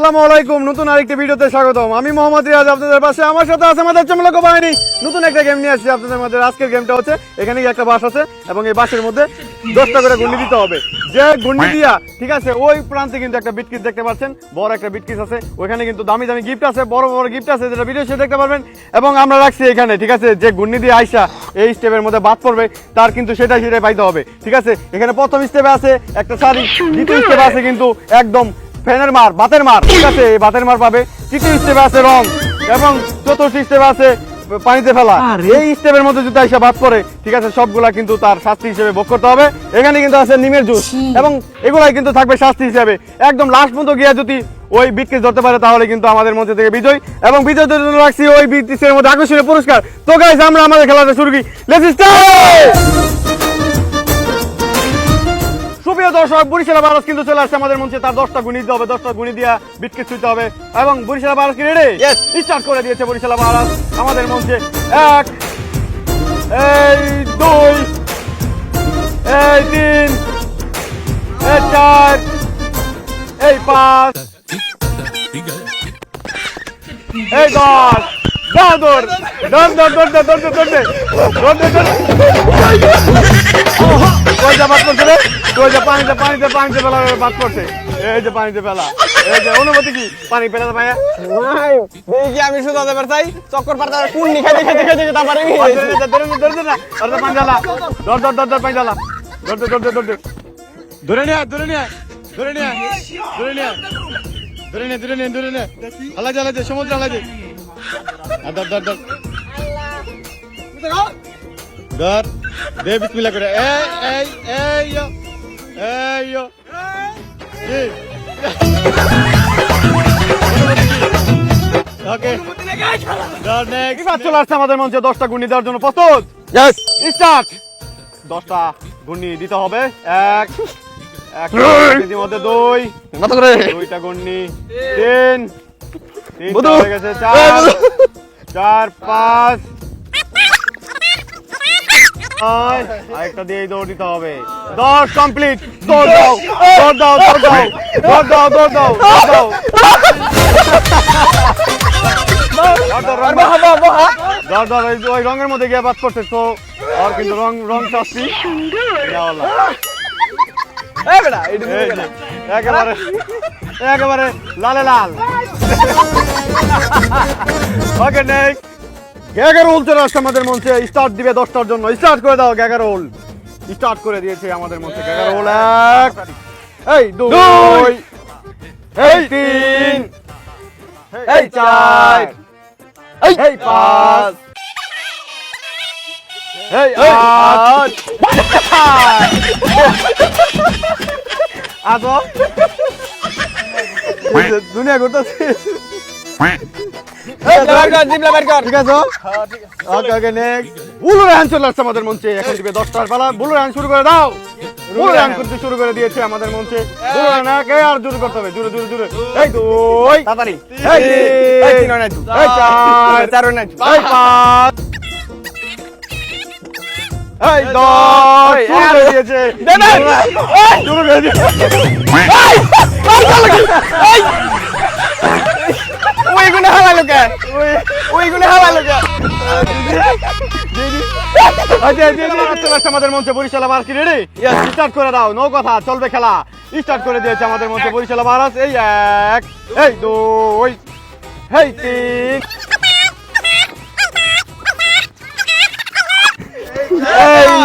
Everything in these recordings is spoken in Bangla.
আসসালামু আলাইকুম। নতুন আরেকটি ভিডিওতে স্বাগতম। আমি মোহাম্মদ রিয়াজ, আপনাদের পাশে। আমার সাথে আছে আমাদের চমলক বাহিনী। নতুন একটা গেম নিয়ে আসছি আপনাদের মধ্যে আজকের গেমটা হচ্ছে একটা বাস আছে এবং এই বাসের মধ্যে দশটা করে গুন্ডি দিতে হবে। যে গুন্ডি দিয়া, ঠিক আছে, ওই প্রান্তে কিন্তু একটা বিটকিস দেখতে পাচ্ছেন। বড় একটা বিটকিস আছে। ওইখানে কিন্তু দামি দামি গিফট আছে, বড় বড় গিফট আছে, যেটা ভিডিও দেখতে পারবেন। এবং আমরা রাখছি এখানে, ঠিক আছে, যে গুন্ডি দিয়ে আইসা এই স্টেপের মধ্যে বাদ পড়বে, তার কিন্তু সেটাই সেটাই পাইতে হবে, ঠিক আছে? এখানে প্রথম স্টেপে আছে একটা শাড়ি দ্বিতীয় স্টেপে আছে কিন্তু একদম ফ্যানের মার বাতের মার ঠিক আছে এই বাতের মার পাবে। তৃতীয় স্টেপে আছে রং এবং চতুর্থ স্টেপে আছে পানিতে ফেলা। এই স্টেপের মধ্যে যদি এসে বাদ করে ঠিক আছে সবগুলা কিন্তু তার শাস্তি হিসেবে ভোগ করতে হবে। এখানে কিন্তু আছে নিমের জুস এবং এগুলাই কিন্তু থাকবে শাস্তি হিসেবে। একদম লাস্ট পর্যন্ত গিয়ে যদি ওই বিটকে ধরতে পারে তাহলে কিন্তু আমাদের মধ্যে থেকে বিজয় এবং বিজয়দের জন্য রাখছি ওই বিটিসের মধ্যে আকর্ষণীয় পুরস্কার। তো গাইজ আমরা আমাদের খেলাটা শুরু করি। লেটস স্টার্ট সুপ্রিয় দর্শক বরিশাল বারাস কিন্তু চলে আসছে আমাদের মঞ্চে। তার দশটা গুণি দিতে হবে দশটা গুণি দিয়া বিটকে ছুঁতে হবে। এবং বরিশাল বারাস কি রেডি স্টার্ট করে দিয়েছে বরিশাল বারাস আমাদের মঞ্চে। এক এই দুই এই তিন এই চার এই পাঁচ এই দশ। দৌড় দশ দশ দশ দশ দশ দশ দশ দশ ওই যে বাদ করছে রে ওই যে পানিতে পানিতে পানিতে ফেলা বাদ করছে এই যে পানিতে ফেলা এই যে অনুমতি কি পানি ফেলা পায়া দেখি আমি শুধু এবার চাই চক্কর পাড়া কোন নিখা দেখে দেখে দেখে তারপরে আমি ধরে নিয়ে ধরে নিয়ে ধরে নিয়ে ধরে নিয়ে ধরে নিয়ে ধরে নিয়ে ধরে নিয়ে আলাদা আলাদা সমুদ্র আলাদা ধর ধর ধর। ধর। দে বিসমিল্লাহ করে। এই এই এই ইয়ো এই ইয়ো ওকে ধর নেক্সট চলে আসছে আমাদের মঞ্চে দশটা গুণি দেওয়ার জন্য প্রস্তুত? ইয়েস স্টার্ট দশটা গুণি দিতে হবে। এক এক মধ্যে দুই দুইটা গুণনি তিন বধূ। চার। চার পাঁচ। আরেকটা দিয়ে দৌড় দিতে হবে। দশ কমপ্লিট। দৌড় দাও দৌড় দাও দৌড় দাও দৌড় দাও দৌড় দাও দৌড় দৌড় ওই ওই রঙের মধ্যে গিয়ে বাদ করছে তো আর কিন্তু রং রং শাস্তি একেবারে একেবারে লালে লাল। ওকে নেক্সট গ্যাগার হোল চলে আসছে আমাদের মঞ্চে। স্টার্ট দিবে দশটার জন্য। স্টার্ট করে দাও গ্যাগার হোল স্টার্ট করে দিয়েছে আমাদের মঞ্চে গ্যাগার হোল এক এই দুই এই তিন এই চার এই এই পাঁচ এই আট রেহান চলে আসছে আমাদের মঞ্চে এখন দিবে দশটার বেলা বুলু রেহান শুরু করে দাও বুলু করতে শুরু করে দিয়েছে আমাদের মঞ্চে বুলু আর জোরে করতে হবে জোরে জোরে জোরে এই দুই তাড়াতাড়ি এই এই তিন তিন হয় নাই চার চার হয় নাই পাঁচ এই দশ এই, শুরু করে দিয়েছে দে, দে। শুরু করে দিয়েছে ওই গুনে হাওয়া লোকে ওই গুনে হাওয়া লোকে জি জি চলে আসছে আমাদের মঞ্চে বরিশাল আবার কি রেডি স্টার্ট করে দাও নো কথা চলবে খেলা। স্টার্ট করে দিয়েছে আমাদের মঞ্চে বরিশাল আবার এই এক এই দুই এই তিন।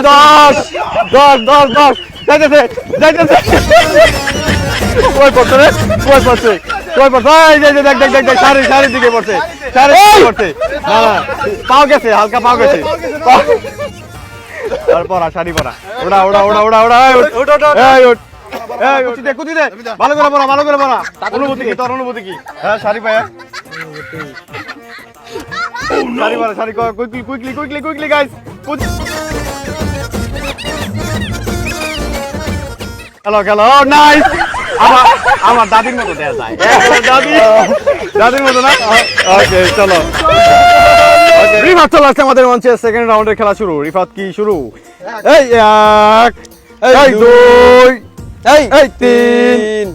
দশ দশ দশ দশ যাইতেছে যাইতেছে। কই পড়ছে রে কই পড়ছে কই পড়ছে। এই যে যে, দেখ দেখ দেখ দেখ সারি সারির দিকে পড়ছে দিকে পড়ছে। না পাও গেছে হালকা পাও গেছে। আর পড়া পরা ওড়া ওড়া ওড়া ওড়া ওড়া ভালো করে পড়া ভালো করে পড়া। অনুভূতি কি তোর অনুভূতি কি? হ্যাঁ শাড়ি পায়া পরা sari quickly quickly quickly quickly guys hello hello nice আমার দাদি দাদির মতো না ওকে আসছে আমাদের মঞ্চে সেকেন্ড রাউন্ডের খেলা শুরু রিফাত কি শুরু এই এক এই দুই এই এই তিন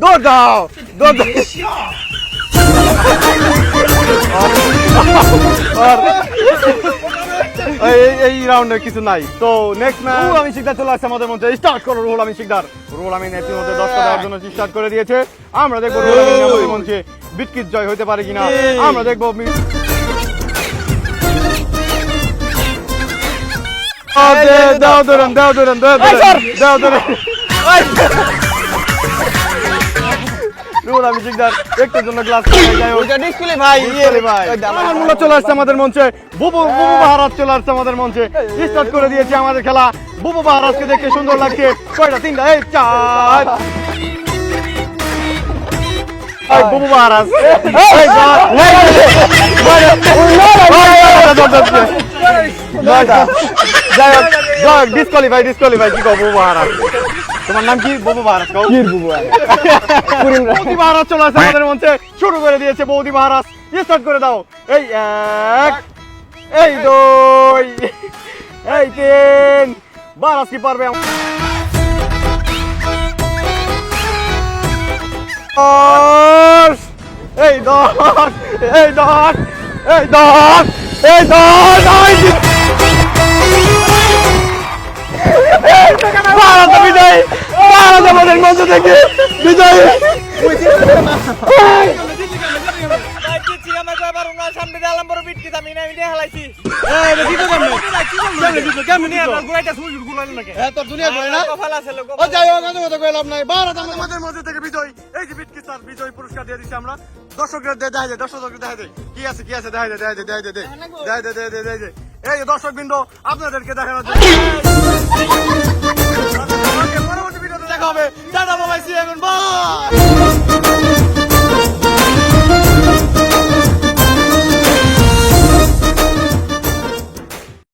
দৌড় এই- রাউন্ডে কিছু নাই তো নেক্সট ম্যাচ রুহুল আমি শিকদার চলে আসছে আমাদের মধ্যে স্টার্ট করো রুহুল আমি শিকদার রুহুল আমি নেতির মধ্যে দশটা দেওয়ার জন্য স্টার্ট করে দিয়েছে আমরা দেখব রুহুল আমিন আমাদের মঞ্চে বিটকিট জয় হতে পারে কিনা আমরা দেখব দাও ধরেন দাও ধরেন দাও ধরেন দাও ধরেন আমি একটার জন্য গ্লাস যাই ডিসপ্লে ভাই। আমার মূল্য চলে আসছে আমাদের মঞ্চে। বুবু বুবু বাহারাজ চলে আসছে আমাদের মঞ্চে। স্টার্ট করে দিয়েছে আমাদের খেলা। বুবু বাহারাজকে দেখতে সুন্দর লাগছে। কয়টা? তিনটা? এই চার। যাই হোক ডিসকোয়ালিফাই ডিসকোয়ালিফাই কি কো বুবু বাহারাজ তোমার নাম কি? বুবু বাহারাজ কও। বৌদি মহারাজ চলে আসছে আমাদের মঞ্চে। শুরু করে দিয়েছে বৌদি মহারাজ। স্টার্ট করে দাও। এই এক এই দুই এই তিন। মহারাজ কি পারবে? দশ এই দশ এই দশ এই দশ এই দশ। ভারত বিজয় ভারত আমাদের মঞ্চ থেকে বিজয় দর্শকরা দেখা যায় দর্শকদের দেখা যায় কি আছে কি আছে দেখা যায় দেখা যায় দেখা দর্শক বিন্দু আপনাদেরকে দেখানোর জন্য